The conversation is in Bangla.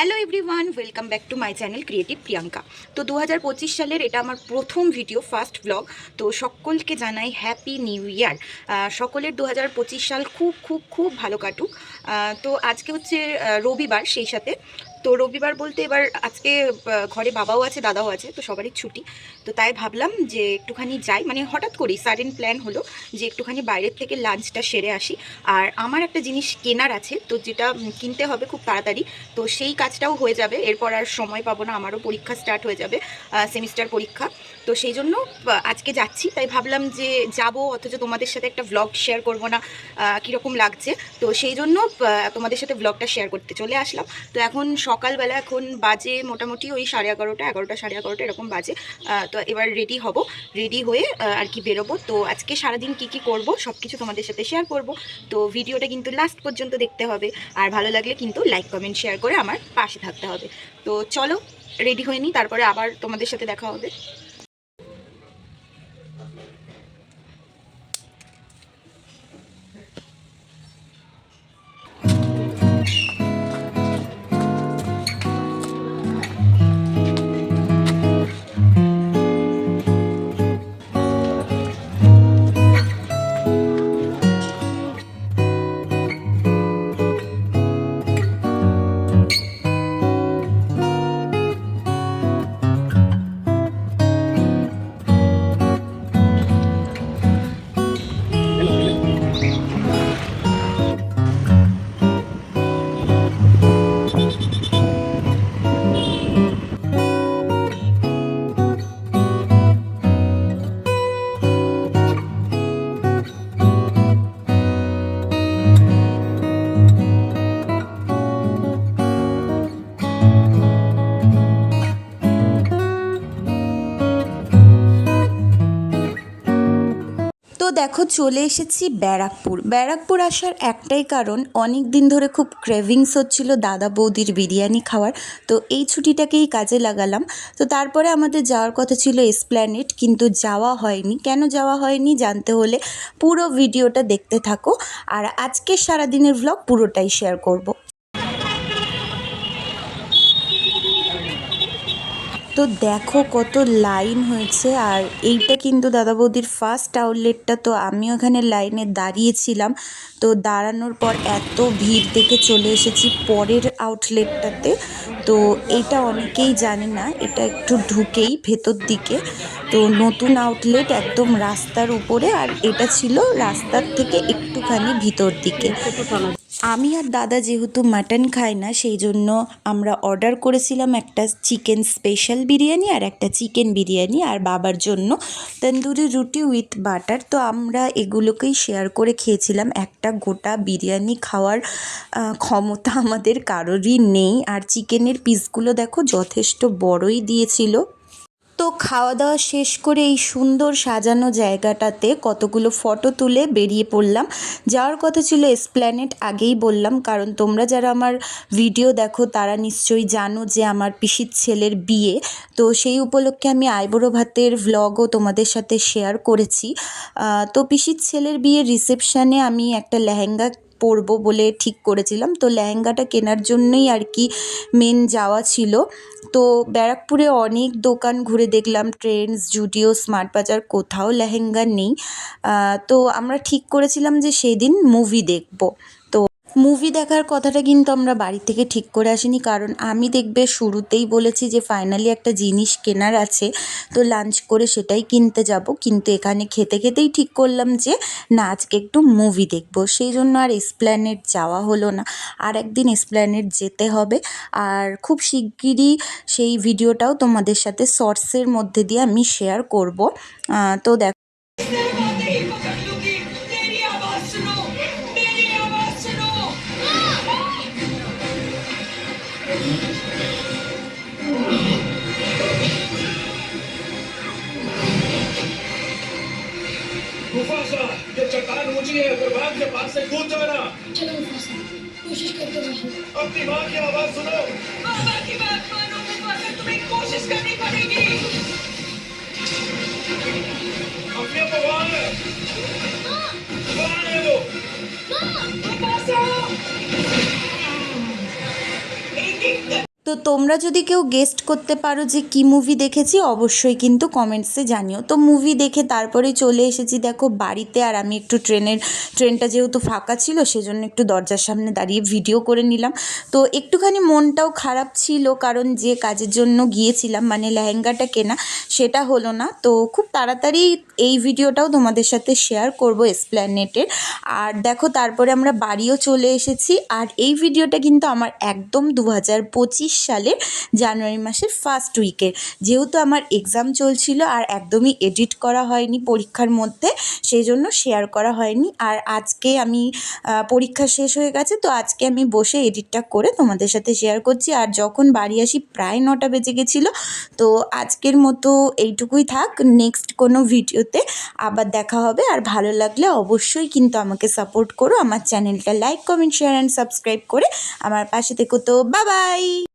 Hello everyone welcome back to my channel creative Priyanka তো দু হাজার পঁচিশ সালের এটা আমার প্রথম ভিডিও ফার্স্ট ব্লগ তো সকলকে জানাই হ্যাপি নিউ ইয়ার সকলের দু হাজার পঁচিশ সাল খুব খুব খুব ভালো কাটুক। তো আজকে হচ্ছে রবিবার, সেই সাথে। তো রবিবার বলতে এবার আজকে ঘরে বাবাও আছে, দাদাও আছে, তো সবারই ছুটি। তো তাই ভাবলাম যে একটুখানি যাই। মানে হঠাৎ করেই সাডেন প্ল্যান হলো যে একটুখানি বাইরের থেকে লাঞ্চটা সেরে আসি। আর আমার একটা জিনিস কেনার আছে, তো যেটা কিনতে হবে খুব তাড়াতাড়ি। তো সেই কাজটাও হয়ে যাবে। এরপর আর সময় পাবো না, আমারও পরীক্ষা স্টার্ট হয়ে যাবে সেমিস্টার পরীক্ষা। তো সেই জন্য আজকে যাচ্ছি। তাই ভাবলাম যে যাব, অথচ তোমাদের সাথে একটা ব্লগ শেয়ার করব না কীরকম লাগছে। তো সেই জন্য তোমাদের সাথে ব্লগটা শেয়ার করতে চলে আসলাম। তো এখন সকালবেলা এখন বাজে মোটামুটি ওই সাড়ে এগারোটা এগারোটা সাড়ে এগারোটা এরকম বাজে। তো এবার রেডি হব। রেডি হয়ে আর কি বেরোবো। তো আজকে সারাদিন কি কি করব সব কিছু তোমাদের সাথে শেয়ার করব। তো ভিডিওটা কিন্তু লাস্ট পর্যন্ত দেখতে হবে। আর ভালো লাগলে কিন্তু লাইক কমেন্ট শেয়ার করে আমার পাশে থাকতে হবে। তো চলো রেডি হয়ে নিই তারপরে আবার তোমাদের সাথে দেখা হবে। দেখো চলে এসেছি ব্যারাকপুর। ব্যারাকপুর আসার একটাই কারণ অনেক দিন ধরে খুব ক্রেভিংস হচ্ছিল দাদা বৌদির বিরিয়ানি খাওয়ার, তো এই ছুটিটাকেই কাজে লাগালাম। তো তারপরে আমাদের যাওয়ার কথা ছিল এসপ্ল্যানেট কিন্তু যাওয়া হয়নি। কেন যাওয়া হয়নি জানতে হলে পুরো ভিডিওটা দেখতে থাকো। আর আজকের সারাদিনের ভ্লগ পুরোটাই শেয়ার করব। তো দেখো কত লাইন হয়েছে। আর এইটা কিন্তু দাদা বৌদির ফার্স্ট আউটলেটটা তো আমিও এখানে লাইনে দাঁড়িয়েছিলাম। তো দাঁড়ানোর পর এত ভিড় দেখে চলে এসেছি পরের আউটলেটটাতে তো এটা অনেকেই জানে না, এটা একটু ঢুকেই ভেতর দিকে। তো নতুন আউটলেট একদম রাস্তার উপরে, আর এটা ছিল রাস্তার থেকে একটুখানি ভিতর দিকে। আমি আর দাদা যেহেতু মাটন খাই না, সেই জন্য আমরা অর্ডার করেছিলাম একটা চিকেন স্পেশাল বিরিয়ানি আর একটা চিকেন বিরিয়ানি আর বাবার জন্য তন্দুরি রুটি উইথ বাটার তো আমরা এগুলোকেই শেয়ার করে খেয়েছিলাম। একটা গোটা বিরিয়ানি খাওয়ার ক্ষমতা আমাদের কারোরই নেই। আর চিকেনের পিসগুলো দেখো, যথেষ্ট বড়ই দিয়েছিল। তো খাওয়া দাওয়া শেষ করে এই সুন্দর সাজানো জায়গাটাতে কতগুলো ফটো তুলে বেরিয়ে পড়লাম। যাওয়ার কথা ছিল এসপ্ল্যানেট আগেই বললাম, কারণ তোমরা যারা আমার ভিডিও দেখো, তারা নিশ্চয়ই জানো যে আমার পিসির ছেলের বিয়ে। তো সেই উপলক্ষে আমি আইবুড়ো ভাতের ভ্লগও তোমাদের সাথে শেয়ার করেছি। তো পিসির ছেলের বিয়ের রিসেপশানে আমি একটা লেহেঙ্গা পরবো বলে ঠিক করেছিলাম। তো লেহেঙ্গাটা কেনার জন্যই আর কি মেন যাওয়া ছিল। তো ব্যারাকপুরে অনেক দোকান ঘুরে দেখলাম ট্রেন্ডস জুডিও স্মার্ট বাজার কোথাও লেহেঙ্গা নেই। তো আমরা ঠিক করেছিলাম যে সেদিন মুভি দেখব। মুভি দেখার কথাটা কিন্তু আমরা বাড়ি থেকে ঠিক করে আসিনি, কারণ আমি দেখবে শুরুতেই বলেছি যে ফাইনালি একটা জিনিস কেনার আছে, তো লাঞ্চ করে সেটাই কিনতে যাব। কিন্তু এখানে খেতে খেতেই ঠিক করলাম যে, না, আজকে একটু মুভি দেখব। সেই জন্য আর এসপ্ল্যানেট যাওয়া হলো না। আর একদিন এসপ্ল্যানেট যেতে হবে। আর খুব শিগগিরই সেই ভিডিওটাও তোমাদের সাথে শর্টসের মধ্যে দিয়ে আমি শেয়ার করব। তো দেখো कुर्बान के पास से कूद जाना। चलो कोशिश करते रहो अपनी माँ की आवाज़ सुनो। बाबा की बात मानो मुफासा तुम्हें कोशिश करनी पड़ेगी। अपने को তো তোমরা যদি কেউ গেস্ট করতে পারো যে কি মুভি দেখেছি, অবশ্যই কিন্তু কমেন্টসে জানিও। তো মুভি দেখে তারপরে চলে এসেছি। দেখো, বাড়িতে আর আমি একটু ট্রেনের, ট্রেনটা যেহেতু ফাঁকা ছিল, সেজন্য একটু দরজার সামনে দাঁড়িয়ে ভিডিও করে নিলাম। তো একটুখানি মনটাও খারাপ ছিল, কারণ যে কাজের জন্য গিয়েছিলাম মানে লেহেঙ্গাটা কেনা, সেটা হলো না। তো খুব তাড়াতাড়ি এই ভিডিওটাও তোমাদের সাথে শেয়ার করব এসপ্ল্যানেটের আর দেখো, তারপরে আমরা বাড়িও চলে এসেছি। আর এই ভিডিওটা কিন্তু আমার একদম দু হাজার পঁচিশ সালের জানুয়ারি মাসের ফার্স্ট উইকে যেহেতু আমার এক্সাম চলছিল আর একদমই এডিট করা হয়নি পরীক্ষার মধ্যে, সেই জন্য শেয়ার করা হয়নি। আর আজকে আমি পরীক্ষা শেষ হয়ে গেছে, তো আজকে আমি বসে এডিটটা করে তোমাদের সাথে শেয়ার করছি। আর যখন বাড়ি আসি প্রায় নটা বেজে গেছিল, তো আজকের মতো এইটুকুই থাক। নেক্সট কোনো ভিডিওতে আবার দেখা হবে। আর ভালো লাগলে অবশ্যই কিন্তু আমাকে সাপোর্ট করো। আমার চ্যানেলটা like comment share and subscribe করে আমার পাশে থেকো। তো বাবাই